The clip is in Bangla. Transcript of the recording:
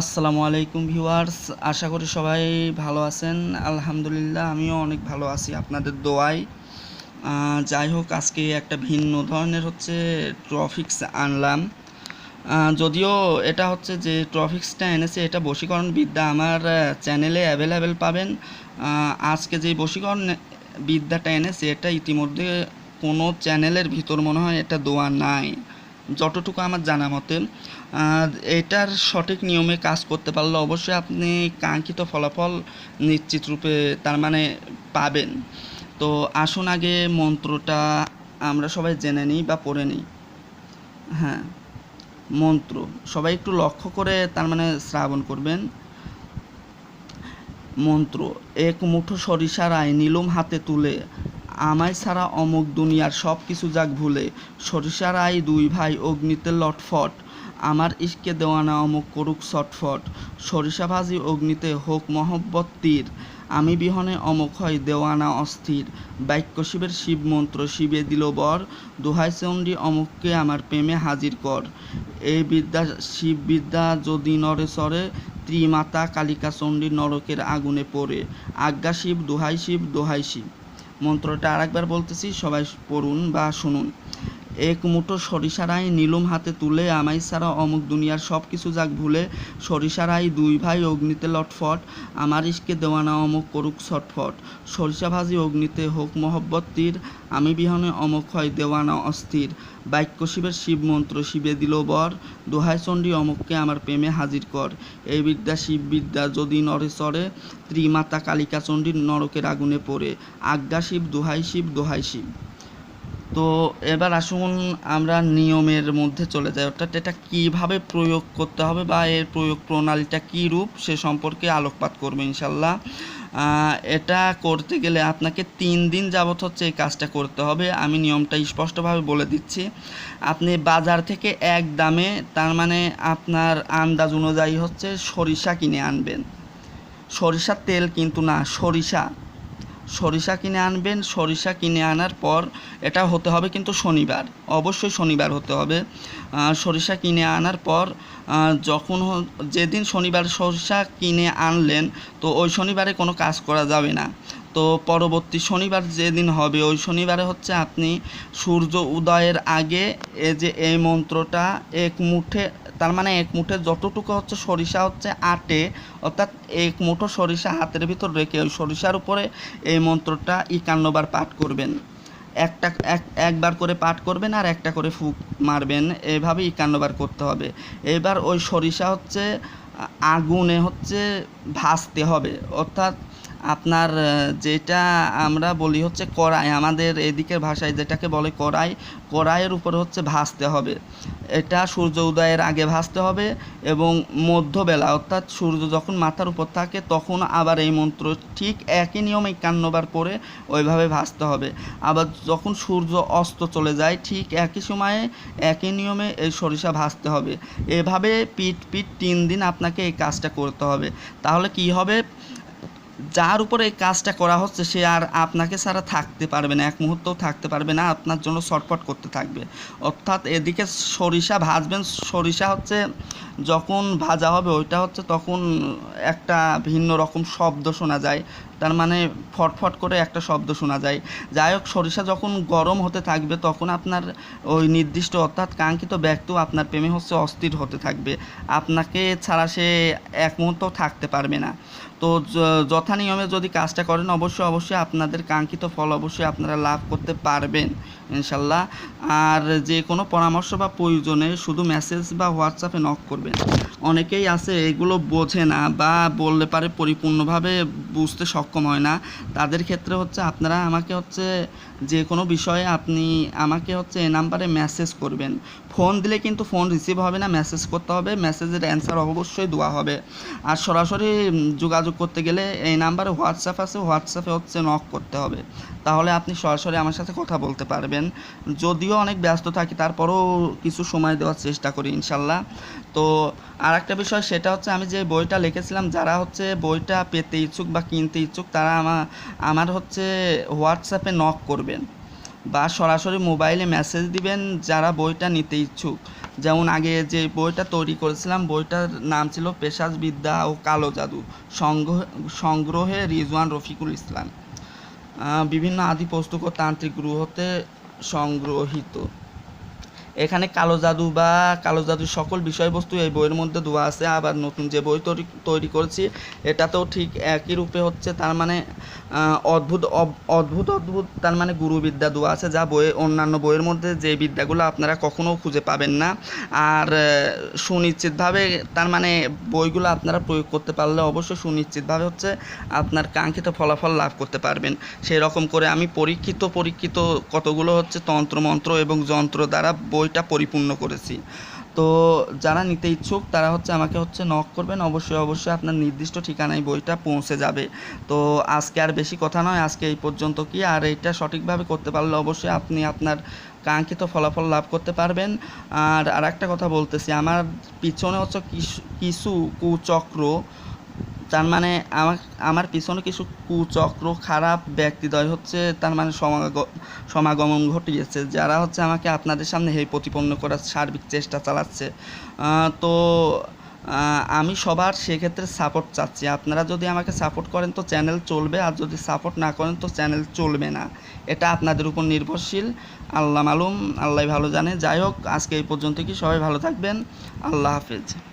আসসালামু আলাইকুম ভিউয়ার্স, আশা করি সবাই ভালো আছেন। আলহামদুলিল্লাহ, আমিও অনেক ভালো আছি আপনাদের দোয়ায়। যাই হোক, আজকে একটা ভিন্ন ধরনের হচ্ছে ট্রফিক্স আনলাম। যদিও এটা হচ্ছে যে ট্রফিক্সটা এনেছে, এটা বশীকরণ বিদ্যা আমার চ্যানেলে অ্যাভেলেবেল পাবেন। আজকে যে বশীকরণ বিদ্যাটা এনেছে, এটা ইতিমধ্যে কোনো চ্যানেলের ভিতর মনে হয় এটা দোয়া নাই। যতটুকু আমার জানা মতে এটার সঠিক নিয়মে কাজ করতে পারলে অবশ্যই আপনি কাঙ্ক্ষিত ফলাফল নিশ্চিত রূপে তার মানে পাবেন। তো আসুন আগে মন্ত্রটা আমরা সবাই জেনে নিই বা পড়ে নিই। হ্যাঁ মন্ত্র। সবাই একটু লক্ষ্য করে তার মানে শ্রাবণ করবেন। মন্ত্র, এক মুঠো সরিষার আয় নীলম হাতে তুলে আমায় ছাড়া অমুক দুনিয়ার সব কিছু যাক ভুলে সরিষার আই দুই ভাই অগ্নিতে লটফট। আমার ইস্কে দেওয়ানা অমুক করুক ছটফট। সরিষা ভাজি অগ্নিতে হোক মহব্বত তীর। আমি বিহনে অমুক হয় দেওয়ানা অস্থির। বাক্য শিবের শিব মন্ত্র শিবে দিল বর। দোহাই চণ্ডী অমুককে আমার প্রেমে হাজির কর। এই বিদ্যা শিব বিদ্যা যদি নরে চরে ত্রিমাতা কালিকা চণ্ডী নরকের আগুনে পড়ে। আজ্ঞা শিব, দোহাই শিব দোহাই শিব। মন্ত্রটা আরেকবার বলতেছি সবাই পড়ুন বা শুনুন। এক মুঠো সরিষারাই নীলুম হাতে তুলে আমাই ছাড়া অমুক দুনিয়ার সব কিছু যাক ভুলে সরিষারাই দুই ভাই অগ্নিতে লটফট, আমার ইস্কে দেওয়ানা অমুক করুক ছটফট। সরিষা ভাজি অগ্নিতে হোক মহব্বত তীর, আমি বিহনে অমুক হয় দেওয়ানা অস্থির। বাক্য শিবের শিব মন্ত্র শিবে দিল বর দোহাই চণ্ডী অমুককে আমার প্রেমে হাজির কর। এই বিদ্যা শিব বিদ্যা যদি নরে চড়ে, ত্রিমাতা কালিকা চণ্ডীর নরকের আগুনে পড়ে। আজ্ঞা শিব দোহাই শিব দোহাই শিব। তো এবার আসুন আমরা নিয়মের মধ্যে চলে যাই। অর্থাৎ এটা কীভাবে প্রয়োগ করতে হবে বা এর প্রয়োগ প্রণালীটা কী রূপ সে সম্পর্কে আলোকপাত করবে ইনশাল্লাহ এটা করতে গেলে আপনাকে তিন দিন যাবত হচ্ছে এই কাজটা করতে হবে। আমি নিয়মটা স্পষ্টভাবে বলে দিচ্ছি। আপনি বাজার থেকে এক দামে তার মানে আপনার আন্দাজ অনুযায়ী হচ্ছে সরিষা কিনে আনবেন। সরিষার তেল কিন্তু না, সরিষা। সরিষা কিনে আনবেন, সরিষা কিনে আনার পর এটা হতে হবে কিন্তু শনিবার, অবশ্যই শনিবার হতে হবে। সরিষা কিনে আনার পর যখন যেদিন শনিবার সরিষা কিনে আনলেন, তো ওই শনিবারে কোনো কাজ করা যাবে না। তো পরবর্তী শনিবার যেদিন হবে, ওই শনিবারে হচ্ছে আপনি সূর্য উদয়ের আগে এই যে এই মন্ত্রটা এক মুঠে তার মানে এক মুঠে যতটুকু হচ্ছে সরিষা হচ্ছে আটে, অর্থাৎ এক মুঠো সরিষা হাতের ভিতর রেখে ওই সরিষার উপরে এই মন্ত্রটা একান্নবার পাঠ করবেন। একটা, এক, একবার করে পাঠ করবেন আর একটা করে ফুক মারবেন। এভাবে একান্নবার করতে হবে। এবার ওই সরিষা হচ্ছে, আগুনে হচ্ছে ভাজতে হবে। অর্থাৎ আপনার যেটা আমরা বলি হচ্ছে কড়াই। আমাদের এদিকের ভাষায় যেটাকে বলে কড়াই, কড়াইয়ের উপরে হচ্ছে ভাজতে হবে। এটা সূর্য উদয়ের আগে ভাজতে হবে এবং মধ্যবেলা, অর্থাৎ সূর্য যখন মাথার উপর থাকে, তখন আবার এই মন্ত্র ঠিক একই নিয়মে একান্নবার পরে ওইভাবে ভাজতে হবে। আবার যখন সূর্য অস্ত চলে যায়, ঠিক একই সময়ে একই নিয়মে এই সরিষা ভাজতে হবে। এভাবে পিট পিট তিন দিন আপনাকে এই কাজটা করতে হবে। তাহলে কি হবে? যার উপরে এই কাজটা করা হচ্ছে, সে আর আপনাকে ছাড়া থাকতে পারবে না, এক মুহূর্তও থাকতে পারবে না, আপনার জন্য ছটফট করতে থাকবে। অর্থাৎ এদিকে সরিষা ভাজবেন, সরিষা হচ্ছে যখন ভাজা হবে, ওইটা হচ্ছে তখন একটা ভিন্ন রকম শব্দ শোনা যায়, তার মানে ফটফট করে একটা শব্দ শোনা যায়। যাই হোক, সরিষা যখন গরম হতে থাকবে, তখন আপনার ওই নির্দিষ্ট, অর্থাৎ কাঙ্ক্ষিত ব্যক্তি আপনার প্রেমে হচ্ছে অস্থির হতে থাকবে। আপনাকে ছাড়া সে এক মুহূর্তও থাকতে পারবে না। তো য- যথা নিয়মে যদি কাজটা করেন, অবশ্যই অবশ্যই আপনাদের কাঙ্ক্ষিত ফল অবশ্যই আপনারা লাভ করতে পারবেন, ইনশাল্লাহ। আর যে কোনো পরামর্শ বা প্রয়োজনে শুধু মেসেজ বা হোয়াটসঅ্যাপে নক করবেন। অনেকেই আছে, এগুলো বোঝে না বা বললে পারে পরিপূর্ণভাবে বুঝতে সক্ষম হয় না। তাদের ক্ষেত্রে হচ্ছে আপনারা আমাকে হচ্ছে যে কোনো বিষয়ে আপনি আমাকে হচ্ছে এ নাম্বারে মেসেজ করবেন। ফোন দিলে কিন্তু ফোন রিসিভ হবে না মেসেজ করতে হবে মেসেজের অ্যান্সার অবশ্যই দেওয়া হবে। আর সরাসরি যোগাযোগ করতে গেলে এই নাম্বারে হোয়াটসঅ্যাপ আছে হোয়াটসঅ্যাপে হচ্ছে নক করতে হবে। তাহলে আপনি সরাসরি আমার সাথে কথা বলতে পারবেন। যদিও অনেক ব্যস্ত থাকি, তারপরেও কিছু সময় দেওয়ার চেষ্টা করি, ইনশাল্লাহ। তো আর একটা বিষয়, সেটা হচ্ছে আমি যে বইটা লিখেছিলাম, যারা হচ্ছে বইটা পেতে ইচ্ছুক বা কিনতে ইচ্ছুক, তারা আমার আমার হচ্ছে হোয়াটসঅ্যাপে নক করবেন। বা সরাসরি মোবাইলে মেসেজ দিবেন যারা বইটা নিতে ইচ্ছুক। যেমন আগে যে বইটা তৈরি করেছিলাম, বইটার নাম ছিল পেশাজ বিদ্যা ও কালো জাদু সংগ্রহ সংগ্রহে রিজওয়ান রফিকুল ইসলাম। বিভিন্ন আদি পুস্তক ও তান্ত্রিক গ্রহতে সংগ্রহীত। এখানে কালো জাদু বা কালো জাদুর সকল বিষয়বস্তু এই বইয়ের মধ্যে দেওয়া আছে। আবার নতুন যে বই তৈরি তৈরি করেছি, এটাতেও ঠিক একই রূপে হচ্ছে, তার মানে অদ্ভুত অদ্ভুত অদ্ভুত, তার মানে গুরুবিদ্যা দেওয়া আছে, যা বইয়ে, অন্যান্য বইয়ের মধ্যে যে বিদ্যাগুলো আপনারা কখনো খুঁজে পাবেন না। আর সুনিশ্চিতভাবে, তার মানে বইগুলো আপনারা প্রয়োগ করতে পারলে অবশ্যই সুনিশ্চিতভাবে হচ্ছে আপনার কাঙ্ক্ষিত ফলাফল লাভ করতে পারবেন। সেই রকম করে আমি পরীক্ষিত পরীক্ষিত কতগুলো হচ্ছে তন্ত্রমন্ত্র এবং যন্ত্র দ্বারা বইটা পরিপূর্ণ করেছি। তো যারা নিতে ইচ্ছুক, তারা হচ্ছে আমাকে হচ্ছে নক করবেন। অবশ্যই অবশ্যই আপনার নির্দিষ্ট ঠিকানায় বইটা পৌঁছে যাবে। তো আজকে আর বেশি কথা নয়, আজকে এই পর্যন্ত কি? আর এটা সঠিকভাবে করতে পারলে অবশ্যই আপনি আপনার কাঙ্ক্ষিত ফলাফল লাভ করতে পারবেন। আর আর একটা কথা বলতেছি, আমার পিছনে হচ্ছে কিছু- কুচক্র তার মানে আমার আমার পিছনে কিছু কুচক্র খারাপ ব্যক্তিদ্বয় হচ্ছে, তার মানে সমাগ- সমাগমন ঘটিয়েছে, যারা হচ্ছে আমাকে আপনাদের সামনে হেয় প্রতিপন্ন করার সার্বিক চেষ্টা চালাচ্ছে। তো আমি সবার সেক্ষেত্রে সাপোর্ট চাচ্ছি। আপনারা যদি আমাকে সাপোর্ট করেন তো চ্যানেল চলবে, আর যদি সাপোর্ট না করেন তো চ্যানেল চলবে না। এটা আপনাদের উপর নির্ভরশীল, আল্লাহ মালুম, আল্লাহ ভালো জানে। যাই হোক, আজকে এই পর্যন্ত কি? সবাই ভালো থাকবেন। আল্লাহ হাফেজ।